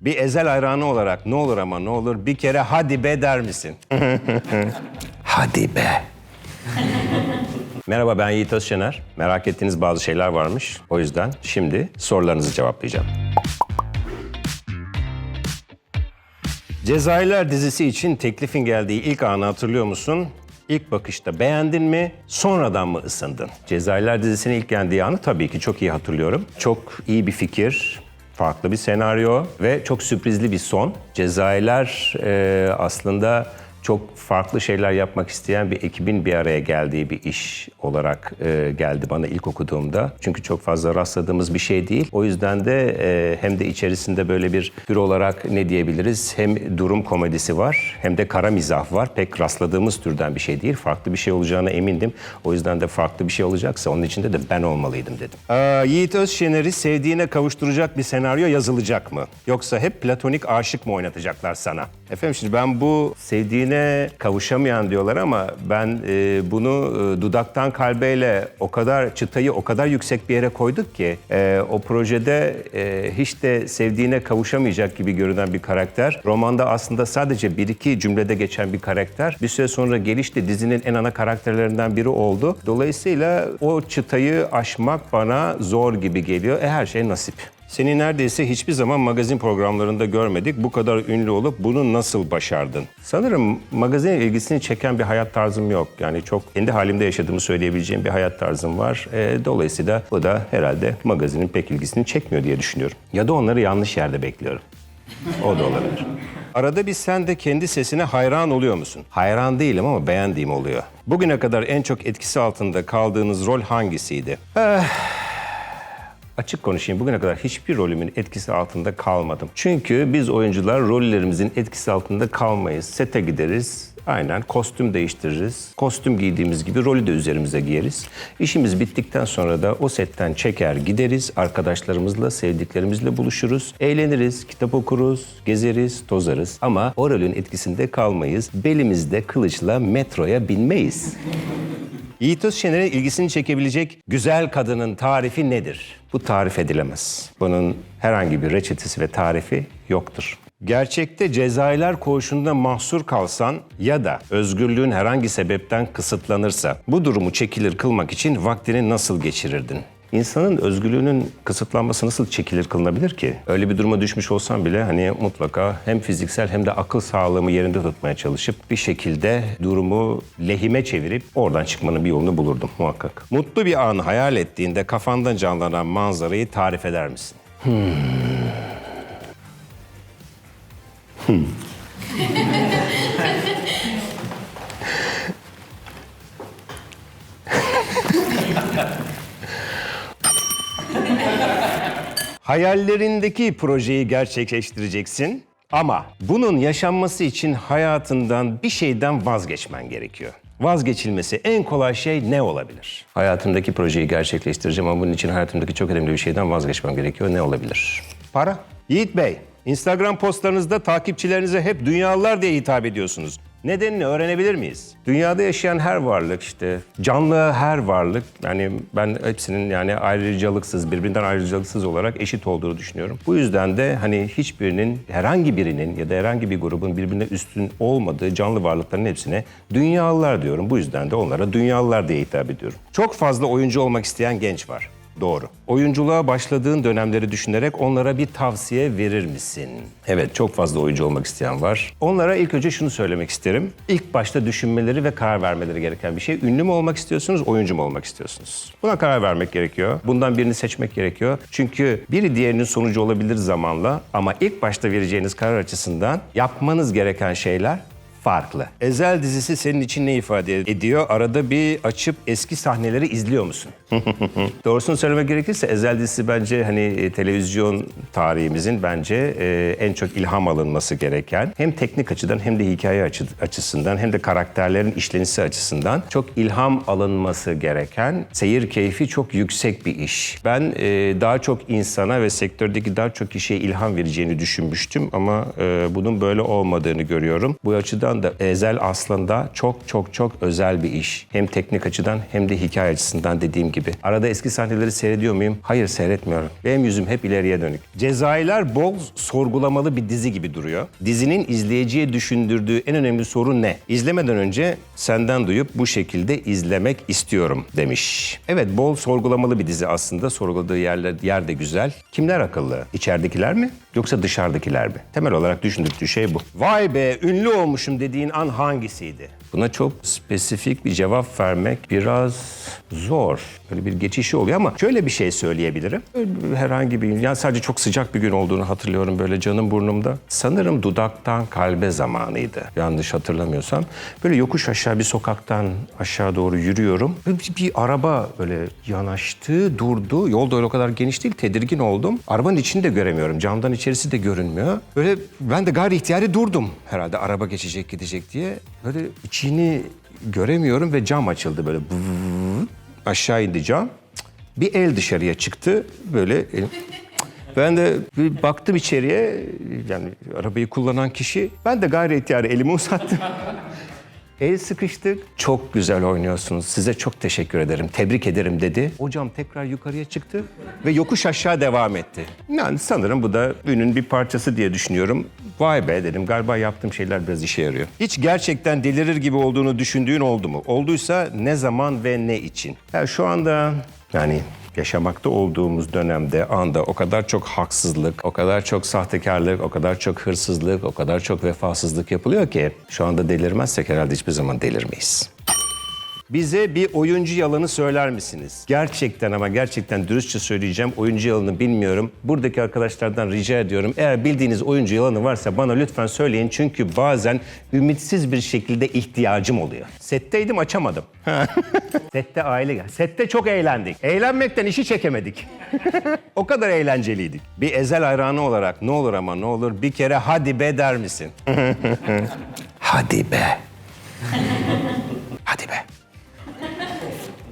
Bir ezel hayranı olarak ne olur ama ne olur bir kere hadi be der misin? hadi be. Merhaba ben Yiğit Özşener. Merak ettiğiniz bazı şeyler varmış. O yüzden şimdi sorularınızı cevaplayacağım. Cezayirler dizisi için teklifin geldiği ilk anı hatırlıyor musun? İlk bakışta beğendin mi, sonradan mı ısındın? Cezayirler dizisinin ilk geldiği anı tabii ki çok iyi hatırlıyorum. Çok iyi bir fikir, farklı bir senaryo ve çok sürprizli bir son. Cezayirler e, aslında çok farklı şeyler yapmak isteyen bir ekibin bir araya geldiği bir iş olarak e, geldi bana ilk okuduğumda. Çünkü çok fazla rastladığımız bir şey değil. O yüzden de e, hem de içerisinde böyle bir tür olarak ne diyebiliriz? Hem durum komedisi var hem de kara mizah var. Pek rastladığımız türden bir şey değil. Farklı bir şey olacağına emindim. O yüzden de farklı bir şey olacaksa onun içinde de ben olmalıydım dedim. Aa, Yiğit Özşener'i sevdiğine kavuşturacak bir senaryo yazılacak mı? Yoksa hep platonik aşık mı oynatacaklar sana? Efendim şimdi ben bu sevdiğine kavuşamayan diyorlar ama ben e, bunu e, dudaktan kalbeyle o kadar çıtayı o kadar yüksek bir yere koyduk ki e, o projede e, hiç de sevdiğine kavuşamayacak gibi görünen bir karakter. Romanda aslında sadece bir iki cümlede geçen bir karakter. Bir süre sonra gelişti dizinin en ana karakterlerinden biri oldu. Dolayısıyla o çıtayı aşmak bana zor gibi geliyor. E her şey nasip. Seni neredeyse hiçbir zaman magazin programlarında görmedik. Bu kadar ünlü olup bunu nasıl başardın? Sanırım magazin ilgisini çeken bir hayat tarzım yok. Yani çok kendi halimde yaşadığımı söyleyebileceğim bir hayat tarzım var. E, dolayısıyla bu da herhalde magazinin pek ilgisini çekmiyor diye düşünüyorum. Ya da onları yanlış yerde bekliyorum. O da olabilir. Arada bir sen de kendi sesine hayran oluyor musun? Hayran değilim ama beğendiğim oluyor. Bugüne kadar en çok etkisi altında kaldığınız rol hangisiydi? Açık konuşayım bugüne kadar hiçbir rolümün etkisi altında kalmadım. Çünkü biz oyuncular rollerimizin etkisi altında kalmayız. Sete gideriz, aynen kostüm değiştiririz. Kostüm giydiğimiz gibi rolü de üzerimize giyeriz. İşimiz bittikten sonra da o setten çeker gideriz. Arkadaşlarımızla, sevdiklerimizle buluşuruz. Eğleniriz, kitap okuruz, gezeriz, tozarız. Ama o rolün etkisinde kalmayız. Belimizde kılıçla metroya binmeyiz. Yiğit Özşener'e ilgisini çekebilecek güzel kadının tarifi nedir? Bu tarif edilemez. Bunun herhangi bir reçetesi ve tarifi yoktur. Gerçekte cezailer koğuşunda mahsur kalsan ya da özgürlüğün herhangi sebepten kısıtlanırsa bu durumu çekilir kılmak için vaktini nasıl geçirirdin? İnsanın özgürlüğünün kısıtlanması nasıl çekilir kılınabilir ki? Öyle bir duruma düşmüş olsam bile hani mutlaka hem fiziksel hem de akıl sağlığımı yerinde tutmaya çalışıp bir şekilde durumu lehime çevirip oradan çıkmanın bir yolunu bulurdum muhakkak. Mutlu bir an hayal ettiğinde kafandan canlanan manzarayı tarif eder misin? Hayallerindeki projeyi gerçekleştireceksin ama bunun yaşanması için hayatından bir şeyden vazgeçmen gerekiyor. Vazgeçilmesi en kolay şey ne olabilir? Hayatımdaki projeyi gerçekleştireceğim ama bunun için hayatımdaki çok önemli bir şeyden vazgeçmem gerekiyor. Ne olabilir? Para. Yiğit Bey, Instagram postlarınızda takipçilerinize hep dünyalılar diye hitap ediyorsunuz. Nedenini öğrenebilir miyiz? Dünyada yaşayan her varlık işte, canlı her varlık, yani ben hepsinin yani ayrıcalıksız, birbirinden ayrıcalıksız olarak eşit olduğunu düşünüyorum. Bu yüzden de hani hiçbirinin, herhangi birinin ya da herhangi bir grubun birbirine üstün olmadığı canlı varlıkların hepsine dünyalılar diyorum. Bu yüzden de onlara dünyalılar diye hitap ediyorum. Çok fazla oyuncu olmak isteyen genç var. Doğru. Oyunculuğa başladığın dönemleri düşünerek onlara bir tavsiye verir misin? Evet, çok fazla oyuncu olmak isteyen var. Onlara ilk önce şunu söylemek isterim. İlk başta düşünmeleri ve karar vermeleri gereken bir şey. Ünlü mü olmak istiyorsunuz, oyuncu mu olmak istiyorsunuz? Buna karar vermek gerekiyor. Bundan birini seçmek gerekiyor. Çünkü biri diğerinin sonucu olabilir zamanla ama ilk başta vereceğiniz karar açısından yapmanız gereken şeyler farklı. Ezel dizisi senin için ne ifade ediyor? Arada bir açıp eski sahneleri izliyor musun? Doğrusunu söylemek gerekirse Ezel dizisi bence hani e, televizyon tarihimizin bence e, en çok ilham alınması gereken hem teknik açıdan hem de hikaye açı- açısından hem de karakterlerin işlenisi açısından çok ilham alınması gereken seyir keyfi çok yüksek bir iş. Ben e, daha çok insana ve sektördeki daha çok kişiye ilham vereceğini düşünmüştüm ama e, bunun böyle olmadığını görüyorum. Bu açıdan açıdan da Ezel aslında çok çok çok özel bir iş. Hem teknik açıdan hem de hikaye açısından dediğim gibi. Arada eski sahneleri seyrediyor muyum? Hayır seyretmiyorum. Benim yüzüm hep ileriye dönük. Cezayirler bol sorgulamalı bir dizi gibi duruyor. Dizinin izleyiciye düşündürdüğü en önemli soru ne? İzlemeden önce senden duyup bu şekilde izlemek istiyorum demiş. Evet bol sorgulamalı bir dizi aslında. Sorguladığı yerler, yer de güzel. Kimler akıllı? İçeridekiler mi? Yoksa dışarıdakiler mi? Temel olarak düşündürdüğü şey bu. Vay be ünlü olmuşum dediğin an hangisiydi? Buna çok spesifik bir cevap vermek biraz zor. Böyle bir geçişi oluyor ama şöyle bir şey söyleyebilirim. Öyle Herhangi bir, yani sadece çok sıcak bir gün olduğunu hatırlıyorum böyle canım burnumda. Sanırım dudaktan kalbe zamanıydı. Yanlış hatırlamıyorsam. Böyle yokuş aşağı bir sokaktan aşağı doğru yürüyorum. Bir, bir araba böyle yanaştı, durdu. Yol da öyle o kadar geniş değil. Tedirgin oldum. Arabanın içini de göremiyorum. Camdan içerisi de görünmüyor. Böyle ben de gayri ihtiyari durdum. Herhalde araba geçecek gidecek diye. Böyle içini göremiyorum ve cam açıldı böyle. Aşağı indi cam. Bir el dışarıya çıktı. Böyle ben de bir baktım içeriye. Yani arabayı kullanan kişi. Ben de gayri ihtiyari elimi uzattım. El sıkıştık. Çok güzel oynuyorsunuz. Size çok teşekkür ederim. Tebrik ederim dedi. Hocam tekrar yukarıya çıktı ve yokuş aşağı devam etti. Yani sanırım bu da ünün bir parçası diye düşünüyorum. Vay be dedim. Galiba yaptığım şeyler biraz işe yarıyor. Hiç gerçekten delirir gibi olduğunu düşündüğün oldu mu? Olduysa ne zaman ve ne için? Ya şu anda yani yaşamakta olduğumuz dönemde, anda o kadar çok haksızlık, o kadar çok sahtekarlık, o kadar çok hırsızlık, o kadar çok vefasızlık yapılıyor ki şu anda delirmezsek herhalde hiçbir zaman delirmeyiz. Bize bir oyuncu yalanı söyler misiniz? Gerçekten ama gerçekten dürüstçe söyleyeceğim. Oyuncu yalanı bilmiyorum. Buradaki arkadaşlardan rica ediyorum. Eğer bildiğiniz oyuncu yalanı varsa bana lütfen söyleyin. Çünkü bazen ümitsiz bir şekilde ihtiyacım oluyor. Setteydim açamadım. Sette aile. Sette çok eğlendik. Eğlenmekten işi çekemedik. o kadar eğlenceliydik. Bir ezel hayranı olarak ne olur ama ne olur bir kere hadi be der misin? hadi be. hadi be.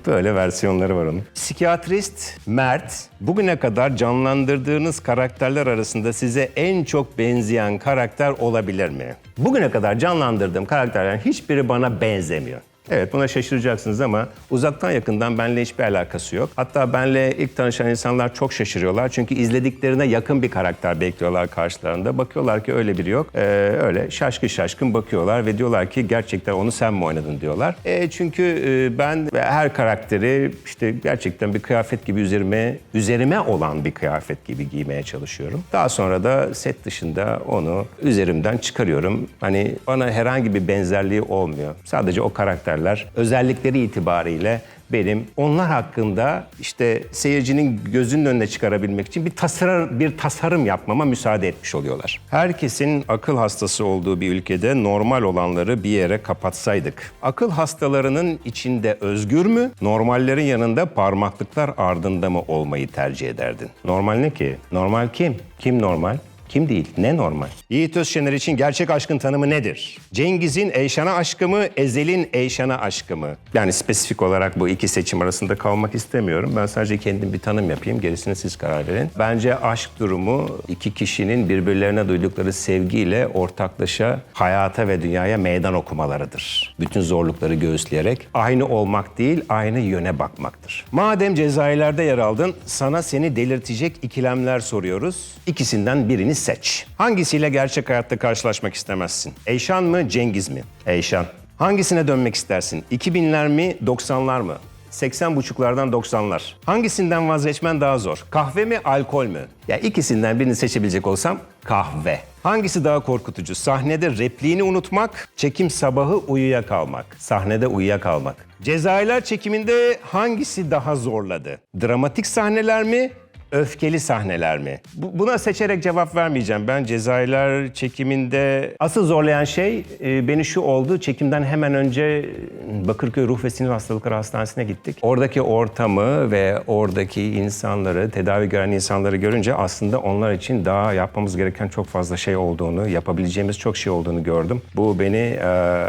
Böyle versiyonları var onun. Psikiyatrist Mert, bugüne kadar canlandırdığınız karakterler arasında size en çok benzeyen karakter olabilir mi? Bugüne kadar canlandırdığım karakterlerin hiçbiri bana benzemiyor. Evet buna şaşıracaksınız ama uzaktan yakından benimle hiçbir alakası yok. Hatta benimle ilk tanışan insanlar çok şaşırıyorlar. Çünkü izlediklerine yakın bir karakter bekliyorlar karşılarında. Bakıyorlar ki öyle biri yok. Ee, öyle şaşkın şaşkın bakıyorlar ve diyorlar ki gerçekten onu sen mi oynadın diyorlar. E, çünkü e, ben her karakteri işte gerçekten bir kıyafet gibi üzerime üzerime olan bir kıyafet gibi giymeye çalışıyorum. Daha sonra da set dışında onu üzerimden çıkarıyorum. Hani bana herhangi bir benzerliği olmuyor. Sadece o karakterler özellikleri itibariyle benim onlar hakkında işte seyircinin gözünün önüne çıkarabilmek için bir tasarım bir tasarım yapmama müsaade etmiş oluyorlar. Herkesin akıl hastası olduğu bir ülkede normal olanları bir yere kapatsaydık. Akıl hastalarının içinde özgür mü, normallerin yanında parmaklıklar ardında mı olmayı tercih ederdin? Normal ne ki? Normal kim? Kim normal? Kim değil? Ne normal? Yiğit Özşener için gerçek aşkın tanımı nedir? Cengiz'in Eyşan'a aşkı mı, Ezel'in Eyşan'a aşkı mı? Yani spesifik olarak bu iki seçim arasında kalmak istemiyorum. Ben sadece kendim bir tanım yapayım. Gerisini siz karar verin. Bence aşk durumu iki kişinin birbirlerine duydukları sevgiyle ortaklaşa hayata ve dünyaya meydan okumalarıdır. Bütün zorlukları göğüsleyerek aynı olmak değil, aynı yöne bakmaktır. Madem Cezayirler'de yer aldın, sana seni delirtecek ikilemler soruyoruz. İkisinden birini seç. Hangisiyle gerçek hayatta karşılaşmak istemezsin? Eyşan mı, Cengiz mi? Eyşan. Hangisine dönmek istersin? 2000'ler mi, 90'lar mı? 80 buçuklardan 90'lar. Hangisinden vazgeçmen daha zor? Kahve mi, alkol mü? Ya ikisinden birini seçebilecek olsam kahve. Hangisi daha korkutucu? Sahnede repliğini unutmak, çekim sabahı uyuyakalmak. Sahnede uyuyakalmak. Cezayirler çekiminde hangisi daha zorladı? Dramatik sahneler mi, öfkeli sahneler mi? Bu- buna seçerek cevap vermeyeceğim. Ben Cezayirler çekiminde asıl zorlayan şey e, beni şu oldu. Çekimden hemen önce e, Bakırköy Ruh ve Sinir Hastalıkları Hastanesi'ne gittik. Oradaki ortamı ve oradaki insanları, tedavi gören insanları görünce aslında onlar için daha yapmamız gereken çok fazla şey olduğunu, yapabileceğimiz çok şey olduğunu gördüm. Bu beni e,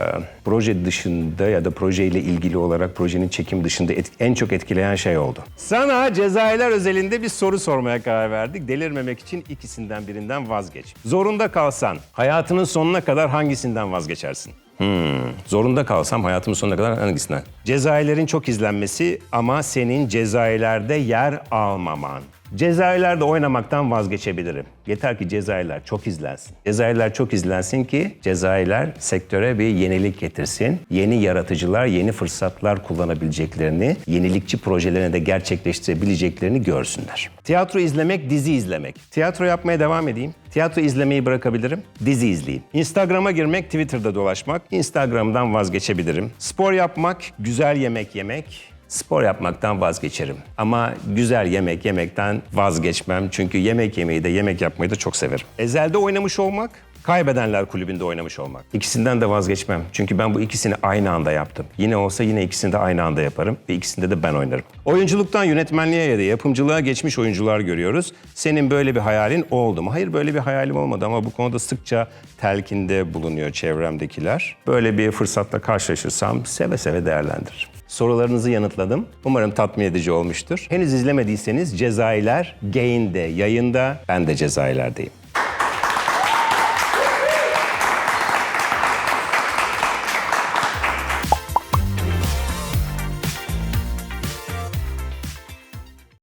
proje dışında ya da projeyle ilgili olarak projenin çekim dışında en çok etkileyen şey oldu. Sana Cezayirler özelinde bir soru soru sormaya karar verdik. Delirmemek için ikisinden birinden vazgeç. Zorunda kalsan hayatının sonuna kadar hangisinden vazgeçersin? Hmm, zorunda kalsam hayatımın sonuna kadar hangisinden? Cezayirlerin çok izlenmesi ama senin Cezayirlerde yer almaman. Cezayirlerde oynamaktan vazgeçebilirim. Yeter ki Cezayirler çok izlensin. Cezayirler çok izlensin ki Cezayirler sektöre bir yenilik getirsin. Yeni yaratıcılar, yeni fırsatlar kullanabileceklerini, yenilikçi projelerini de gerçekleştirebileceklerini görsünler. Tiyatro izlemek, dizi izlemek. Tiyatro yapmaya devam edeyim. Tiyatro izlemeyi bırakabilirim, dizi izleyeyim. Instagram'a girmek, Twitter'da dolaşmak, Instagram'dan vazgeçebilirim. Spor yapmak, güzel yemek yemek, Spor yapmaktan vazgeçerim. Ama güzel yemek yemekten vazgeçmem. Çünkü yemek yemeyi de yemek yapmayı da çok severim. Ezel'de oynamış olmak, Kaybedenler Kulübü'nde oynamış olmak. İkisinden de vazgeçmem. Çünkü ben bu ikisini aynı anda yaptım. Yine olsa yine ikisini de aynı anda yaparım ve ikisinde de ben oynarım. Oyunculuktan yönetmenliğe ya da yapımcılığa geçmiş oyuncular görüyoruz. Senin böyle bir hayalin oldu mu? Hayır böyle bir hayalim olmadı ama bu konuda sıkça telkinde bulunuyor çevremdekiler. Böyle bir fırsatla karşılaşırsam seve seve değerlendiririm. Sorularınızı yanıtladım. Umarım tatmin edici olmuştur. Henüz izlemediyseniz Cezayirler Gain'de yayında. Ben de Cezayirler'deyim.